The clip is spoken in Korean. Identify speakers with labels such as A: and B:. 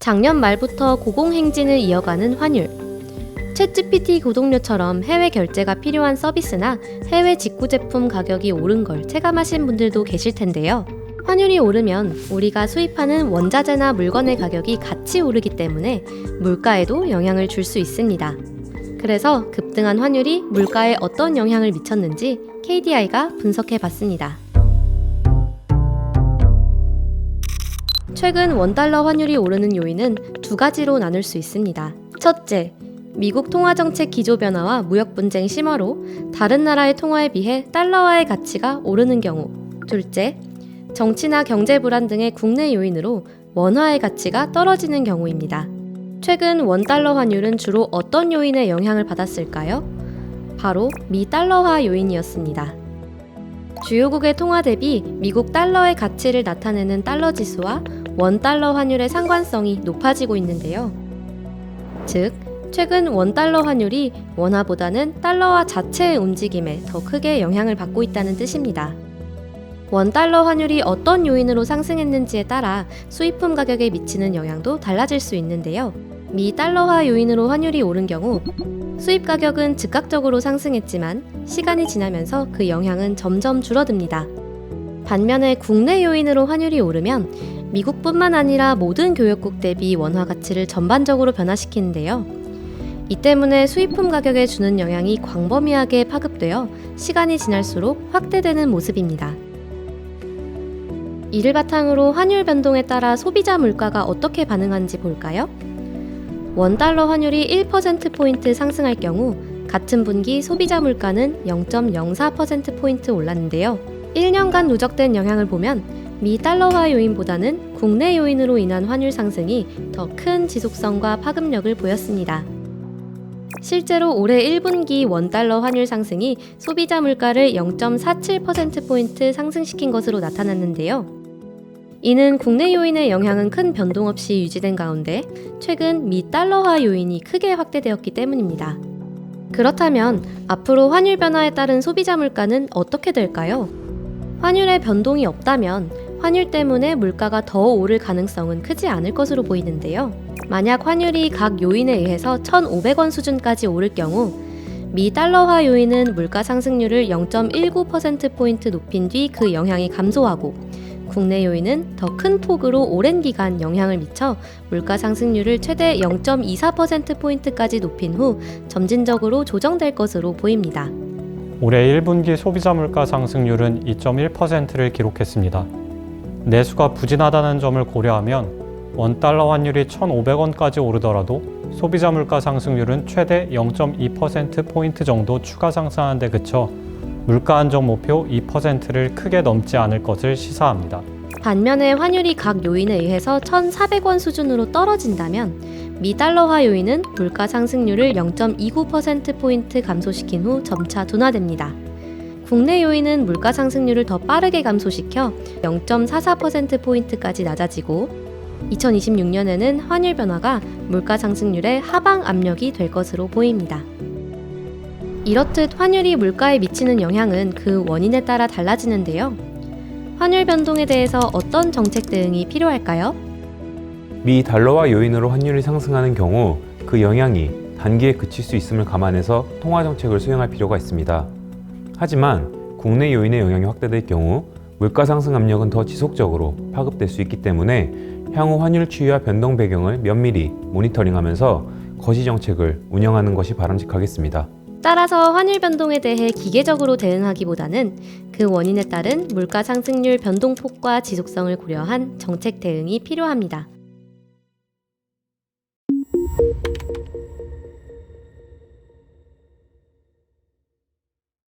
A: 작년 말부터 고공행진을 이어가는 환율. 챗GPT 구독료처럼 해외 결제가 필요한 서비스나 해외 직구 제품 가격이 오른 걸 체감하신 분들도 계실 텐데요. 환율이 오르면 우리가 수입하는 원자재나 물건의 가격이 같이 오르기 때문에 물가에도 영향을 줄 수 있습니다. 그래서 급등한 환율이 물가에 어떤 영향을 미쳤는지 KDI가 분석해 봤습니다. 최근 원달러 환율이 오르는 요인은 두 가지로 나눌 수 있습니다. 첫째, 미국 통화정책 기조 변화와 무역 분쟁 심화로 다른 나라의 통화에 비해 달러화의 가치가 오르는 경우. 둘째, 정치나 경제 불안 등의 국내 요인으로 원화의 가치가 떨어지는 경우입니다. 최근 원달러 환율은 주로 어떤 요인의 영향을 받았을까요? 바로 미 달러화 요인이었습니다. 주요국의 통화 대비 미국 달러의 가치를 나타내는 달러 지수와 원 달러 환율의 상관성이 높아지고 있는데요. 즉, 최근 원 달러 환율이 원화보다는 달러화 자체의 움직임에 더 크게 영향을 받고 있다는 뜻입니다. 원 달러 환율이 어떤 요인으로 상승했는지에 따라 수입품 가격에 미치는 영향도 달라질 수 있는데요. 미 달러화 요인으로 환율이 오른 경우 수입 가격은 즉각적으로 상승했지만 시간이 지나면서 그 영향은 점점 줄어듭니다. 반면에 국내 요인으로 환율이 오르면 미국뿐만 아니라 모든 교역국 대비 원화 가치를 전반적으로 변화시키는데요. 이 때문에 수입품 가격에 주는 영향이 광범위하게 파급되어 시간이 지날수록 확대되는 모습입니다. 이를 바탕으로 환율 변동에 따라 소비자 물가가 어떻게 반응한지 볼까요? 원달러 환율이 1%포인트 상승할 경우 같은 분기 소비자 물가는 0.04%포인트 올랐는데요. 1년간 누적된 영향을 보면 미 달러화 요인보다는 국내 요인으로 인한 환율 상승이 더 큰 지속성과 파급력을 보였습니다. 실제로 올해 1분기 원달러 환율 상승이 소비자 물가를 0.47%포인트 상승시킨 것으로 나타났는데요. 이는 국내 요인의 영향은 큰 변동 없이 유지된 가운데 최근 미 달러화 요인이 크게 확대되었기 때문입니다. 그렇다면 앞으로 환율 변화에 따른 소비자 물가는 어떻게 될까요? 환율의 변동이 없다면 환율 때문에 물가가 더 오를 가능성은 크지 않을 것으로 보이는데요. 만약 환율이 각 요인에 의해서 1,500원 수준까지 오를 경우 미 달러화 요인은 물가 상승률을 0.19%포인트 높인 뒤 그 영향이 감소하고 국내 요인은 더 큰 폭으로 오랜 기간 영향을 미쳐 물가 상승률을 최대 0.24%포인트까지 높인 후 점진적으로 조정될 것으로 보입니다.
B: 올해 1분기 소비자 물가 상승률은 2.1%를 기록했습니다. 내수가 부진하다는 점을 고려하면 원달러 환율이 1,500원까지 오르더라도 소비자 물가 상승률은 최대 0.2%포인트 정도 추가 상승하는 데 그쳐 물가 안정 목표 2%를 크게 넘지 않을 것을 시사합니다.
A: 반면에 환율이 각 요인에 의해서 1,400원 수준으로 떨어진다면 미 달러화 요인은 물가 상승률을 0.29%포인트 감소시킨 후 점차 둔화됩니다. 국내 요인은 물가 상승률을 더 빠르게 감소시켜 0.44%포인트까지 낮아지고 2026년에는 환율 변화가 물가 상승률의 하방 압력이 될 것으로 보입니다. 이렇듯 환율이 물가에 미치는 영향은 그 원인에 따라 달라지는데요. 환율 변동에 대해서 어떤 정책 대응이 필요할까요?
C: 미 달러화 요인으로 환율이 상승하는 경우 그 영향이 단기에 그칠 수 있음을 감안해서 통화 정책을 수행할 필요가 있습니다. 하지만 국내 요인의 영향이 확대될 경우 물가 상승 압력은 더 지속적으로 파급될 수 있기 때문에 향후 환율 추이와 변동 배경을 면밀히 모니터링하면서 거시 정책을 운영하는 것이 바람직하겠습니다.
A: 따라서 환율 변동에 대해 기계적으로 대응하기보다는 그 원인에 따른 물가 상승률 변동폭과 지속성을 고려한 정책 대응이 필요합니다. thank you